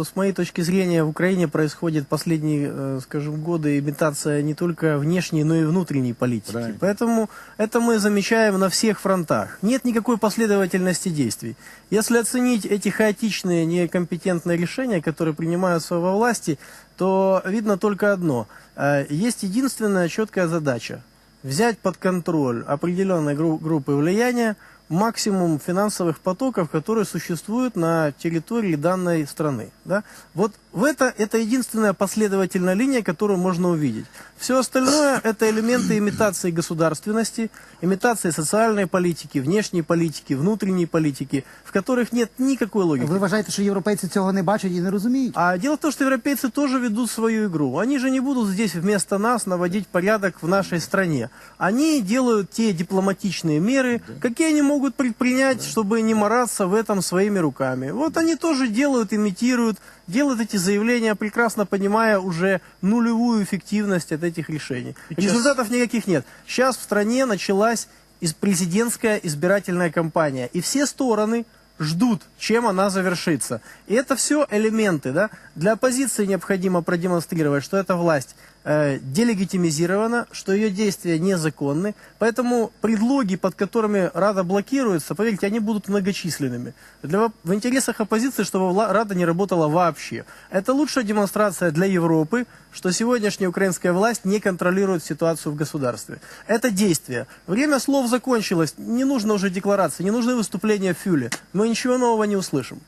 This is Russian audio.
С моей точки зрения, в Украине происходит последние, э, скажем, годы имитация не только внешней, но и внутренней политики. Правильно. Поэтому это мы замечаем на всех фронтах. Нет никакой последовательности действий. Если оценить эти хаотичные, некомпетентные решения, которые принимаются во власти, то видно только одно. Э, Есть единственная четкая задача – взять под контроль определенные гру- группы влияния, максимум финансовых потоков, которые существуют на территории данной страны. Да? Вот в это, это единственная последовательная линия, которую можно увидеть. Все остальное – это элементы имитации государственности, имитации социальной политики, внешней политики, внутренней политики, в которых нет никакой логики. Ви вважаєте, що європейці цього не бачать і не розуміють? А дело в том, что европейцы тоже ведут свою игру. Они же не будут здесь вместо нас наводить порядок в нашей стране. Они делают те дипломатичные меры, какие они могут предпринять, чтобы не мараться в этом своими руками. Вот они тоже делают, имитируют, делают эти заявления, прекрасно понимая уже нулевую эффективность от этих решений. Результатов никаких нет. Сейчас в стране началась президентская избирательная кампания. И все стороны ждут, чем она завершится. И это все элементы. Да? Для оппозиции необходимо продемонстрировать, что эта власть э, делегитимизирована, что ее действия незаконны. Поэтому предлоги, под которыми Рада блокируется, поверьте, они будут многочисленными. Для, в интересах оппозиции, чтобы Рада не работала вообще. Это лучшая демонстрация для Европы, что сегодняшняя украинская власть не контролирует ситуацию в государстве. Это действие. Время слов закончилось. Не нужно уже декларации, не нужны выступления Фюли. Мы ничего нового не услышим.